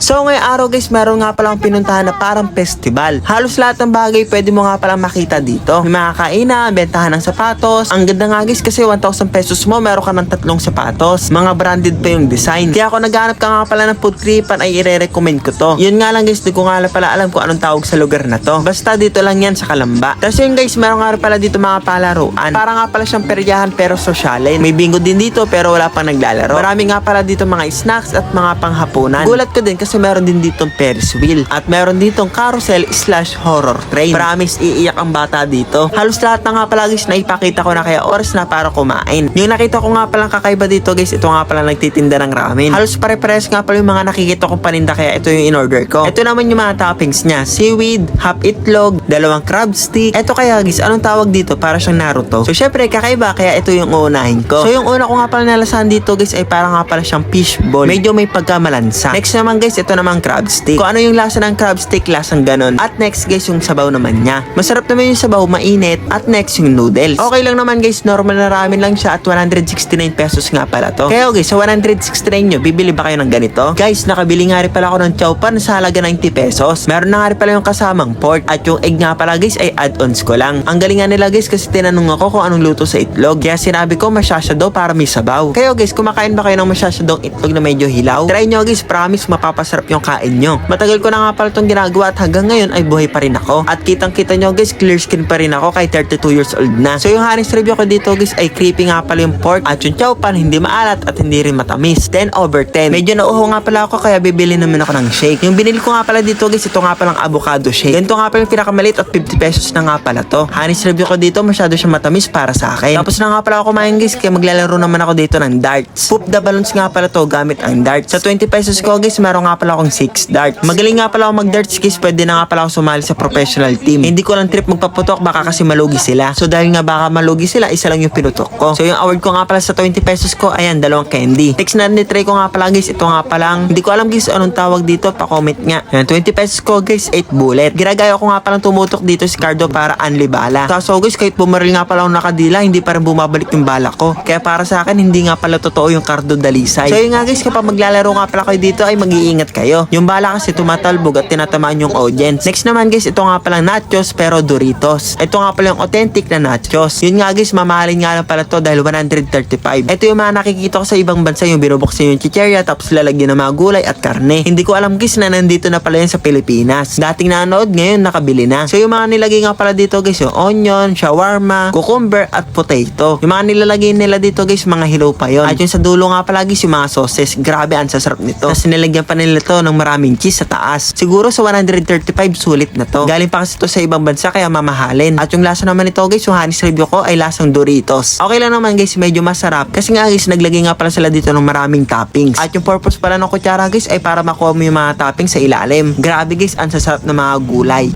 So ngayong araw guys, meron nga palang pinuntahan na parang festival. Halos lahat ng bagay pwede mo nga palang makita dito. May mga kainan, bentahan ng sapatos. Ang ganda nga guys kasi 1,000 pesos mo, meron ka ng tatlong sapatos. Mga branded pa yung design. Kaya kung naghanap ka nga pala ng food tripan ay ire-recommend ko to. Yun nga lang guys, di ko nga pala alam kung anong tawag sa lugar na to. Basta dito lang yan sa Kalamba. Tapos yun guys, meron nga pala dito mga palaruan. Para nga pala siyang peryahan pero sosyalin. May bingo din dito pero wala pang naglalaro. Marami nga pala dito mga snacks at mga panghapunan. Gulat ko din kasi meron din ditong Ferris wheel. At meron ditong carousel slash horror train. Promise, iiyak ang bata dito. Halos lahat na nga pala guys na ipakita ko na kaya oras na para kumain. Yung nakita ko nga palang kakaiba dito guys, ito nga pala nagtitinda ng ramen. Halos pare-pares nga pala yung mga nakikita kong paninda kaya ito yung in-order ko. Ito naman yung mga toppings niya. Seaweed, half itlog, dalawang crab stick. Ito kaya guys, anong tawag dito? Para siyang Naruto. So syempre kakaiba kaya ito yung uunahin ko. So yung una ko nga pala nalasahan dito guys ay parang nga pala siyang fish ball. Medyo may pagkamalansa. Next naman guys, ito naman crab stick. Kung ano yung lasa ng crab stick, lasang ganon. At next guys, yung sabaw naman niya. Masarap naman yung sabaw, mainit. At next yung noodles. Okay lang naman guys, normal na ramen lang siya at 169 pesos nga pala to. Kaya okay, sa 169 nyo, bibili ba kayo ng ganito? Guys, nakabili nga rin pala ako ng chow pan sa halaga 90 pesos. Meron na nga rin pala yung kasamang pork. At yung egg nga pala guys ay add-ons ko lang. Ang galing nga nila guys kasi tinanong ako kung anong luto sa itlog. Kaya sinabi ko masyasya para may sabaw. Kayo guys, kumakain ba kayo ng masyasya itlog na medyo hilaw? Try nyo guys, promise mapapasarap yung kain nyo. Matagal ko na nga pala itong ginagawa at hanggang ngayon ay buhay pa rin ako. At kitang kita nyo guys, clear skin pa rin ako kahit 32 years old na. So yung hanis review ko dito guys ay creepy nga pala yung pork at yung chow pan hindi maalat at hindi rin matamis. 10 over 10. Medyo nauho nga pala ako kaya bibili naman ako ng shake. Yung binili ko nga pala dito guys, ito nga palang avocado shake. Ganito nga pala yung pinakamalit at 50 pesos na nga pala to. Hanis review ko dito masyado siya matamis para sa akin. Tapos na nga pala ako kumain guys kaya maglalaro naman ako dito ng darts. Poop the balloons nga pala to gamit ang darts. Sa 20 pesos ko guys, meron nga pala akong 6 darts. Magaling nga pala ako mag darts guys, pwede na nga pala ako sumali sa professional team. Hindi ko lang trip magpaputok baka kasi malugi sila. So dahil nga baka malugi sila, isa lang yung pinutok ko. So yung award ko nga pala sa 20 pesos ko, ayan, dalawang candy. Next na try ko nga pala guys, ito nga palang, hindi ko alam guys anong tawag dito, pa-comment nga. Ayan, 20 pesos ko guys, 8 bullet. Ginagaya ko nga palang tumutok dito si Cardo para unli bala. So guys, kahit bumaril nga pala ako nakadila, hindi pa rin bumabalik yung bala ko. Kaya para sa akin, hindi nga pala totoo yung Cardo Dalisay. So yun nga guys, kapag maglalaro nga pala kayo dito ay mag-iingat kayo. Yung bala kasi tumatalbog at tinatamaan yung audience. Next naman guys, ito nga palang nachos pero Doritos. Ito nga pala yung authentic na nachos. Yun nga guys, mamahalin nga lang pala to dahil 135. Ito yung mga nakikita ko sa ibang bansa yung binubuksan yung chicherya tapos lalagyan ng mga gulay at karne. Hindi ko alam guys na nandito na pala yan sa Pilipinas. Dating nanood, ngayon nakabili na. So yung mga nilagay nga pala dito guys, yung onion, shawarma, cucumber at potato. Yung mga nilalagay nila dito guys, mga hilaw pa yon. At yung sa dulo nga pala guys, yung mga sauces. Grabe, ang sasarap nito. Tapos nilagyan pa nila to ng maraming cheese sa taas. Siguro sa 135 sulit na to. Galing pa kasi to sa ibang bansa kaya mamahalin. At yung lasa naman nito guys, yung hanis review ko ay lasang Doritos. Okay lang naman guys, medyo masarap. Kasi nga guys, naglagay nga pala sila dito ng maraming toppings. At yung purpose pala ng kutsara guys ay para makuha mo yung mga toppings sa ilalim. Grabe guys, ang sasarap ng mga gulay.